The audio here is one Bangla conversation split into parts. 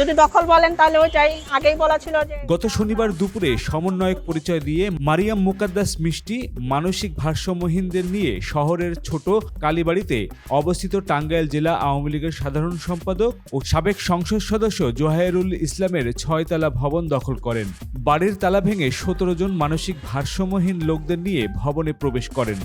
যদি দখল বলেন তাহলে ওইটাই আগেই বলা ছিল যে গত শনিবার দুপুরে সমন্বয়ক পরিচয় দিয়ে মারিয়াম মুকাদ্দাস মিষ্টি মানসিক ভারসাম্যহীনদের নিয়ে শহরের ছোট কালীবাড়িতে অবস্থিত টাঙ্গাইল জেলা আওয়ামী লীগের সাধারণ সম্পাদক ও সাবেক সংসদ সদস্য জোহাইরুল ইসলামের ছয়তলা ভবন দখল করেন। বাড়ির তালা ভেঙে সতেরো জন মানসিক ভারসাম্যহীন লোকদের নিয়ে ভবনে প্রবেশ করেন।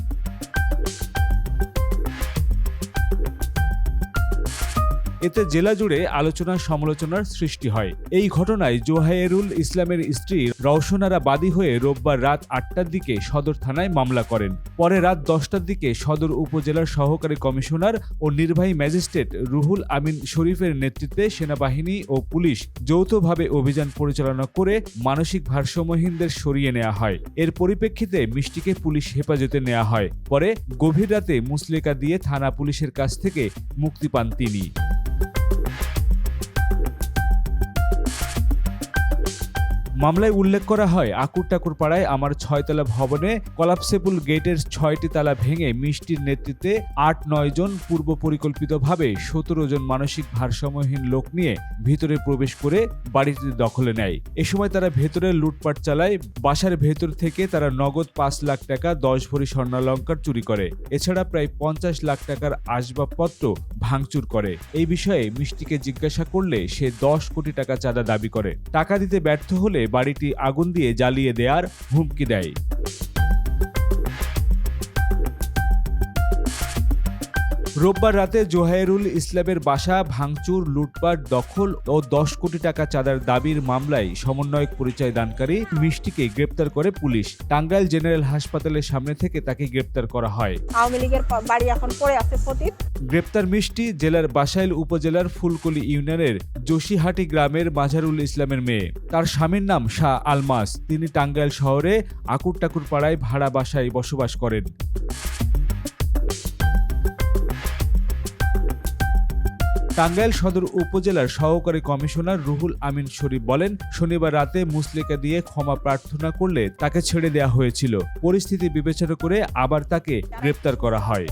এতে জেলা জুড়ে আলোচনা সমালোচনার সৃষ্টি হয়। এই ঘটনায় জোহায়েরুল ইসলামের স্ত্রী রওশনারা বাদী হয়ে রোববার রাত আটটার দিকে সদর থানায় মামলা করেন। পরে রাত দশটার দিকে সদর উপজেলার সহকারী কমিশনার ও নির্বাহী ম্যাজিস্ট্রেট রুহুল আমিন শরীফের নেতৃত্বে সেনাবাহিনী ও পুলিশ যৌথভাবে অভিযান পরিচালনা করে মানসিক ভারসাম্যহীনদের সরিয়ে নেওয়া হয়। এর পরিপ্রেক্ষিতে মিষ্টিকে পুলিশ হেফাজতে নেওয়া হয়। পরে গভীর রাতে মুসলেকা দিয়ে থানা পুলিশের কাছ থেকে মুক্তি পান তিনি। মামলায় উল্লেখ করা হয়, আকুর টাকুর পাড়ায় আমার ছয়তলা ভবনে কলাপসেবল গেটের ছয়টি তালা ভেঙে মিষ্টির নেতৃত্বে আট নয় জন পূর্ব পরিকল্পিতভাবে সতেরো জন মানসিক ভারসাম্যহীন লোক নিয়ে ভিতরে প্রবেশ করে বাড়িটি দখলে নেয়। এ সময় তারা ভেতরে লুটপাট চালায়, বাসার ভেতর থেকে তারা নগদ পাঁচ লাখ টাকা, দশ ভরি স্বর্ণালঙ্কার চুরি করে। এছাড়া প্রায় পঞ্চাশ লাখ টাকার আসবাবপত্র ভাঙচুর করে। এই বিষয়ে মিষ্টিকে জিজ্ঞাসা করলে সে দশ কোটি টাকা চাঁদা দাবি করে। টাকা দিতে ব্যর্থ হলে বাড়িটি আগুন দিয়ে জ্বালিয়ে দেয়ার হুমকি দেয়। রোববার রাতে জোহাইরুল ইসলামের বাসা ভাঙচুর লুটপাট দখল ও দশ কোটি টাকা চাঁদার দাবির মামলায় সমন্বয়ক পরিচয় দানকারী মিষ্টিকে গ্রেপ্তার করে পুলিশ। টাঙ্গাইল জেনারেল হাসপাতালের সামনে থেকে তাকে গ্রেপ্তার করা হয়। আওয়ামী লীগের বাড়ি এখন পড়ে আছে গ্রেপ্তার মিষ্টি জেলার বাসাইল উপজেলার ফুলকলি ইউনিয়নের যোশীহাটি গ্রামের মাঝারুল ইসলামের মেয়ে। তার স্বামীর নাম শাহ আলমাস। তিনি টাঙ্গাইল শহরে আকুর টাকুর পাড়ায় ভাড়া বাসায় বসবাস করেন। টাঙ্গাইল সদর উপজেলার সহকারী কমিশনার রুহুল আমিন শরীফ বলেন, শনিবার রাতে মুসলিকা দিয়ে ক্ষমা প্রার্থনা করলে তাকে ছেড়ে দেওয়া হয়েছিল। পরিস্থিতি বিবেচনা করে আবার তাকে গ্রেপ্তার করা হয়।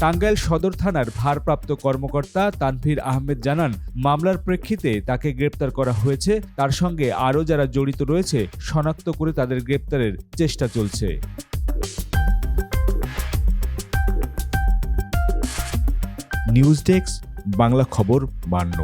টাঙ্গাইল সদর থানার ভারপ্রাপ্ত কর্মকর্তা তানভীর আহমেদ জানান, মামলার প্রেক্ষিতে তাকে গ্রেপ্তার করা হয়েছে। তার সঙ্গে আরও যারা জড়িত রয়েছে, শনাক্ত করে তাদের গ্রেপ্তারের চেষ্টা চলছে। নিউজ ডেস্ক বাংলা খবর বান্ন।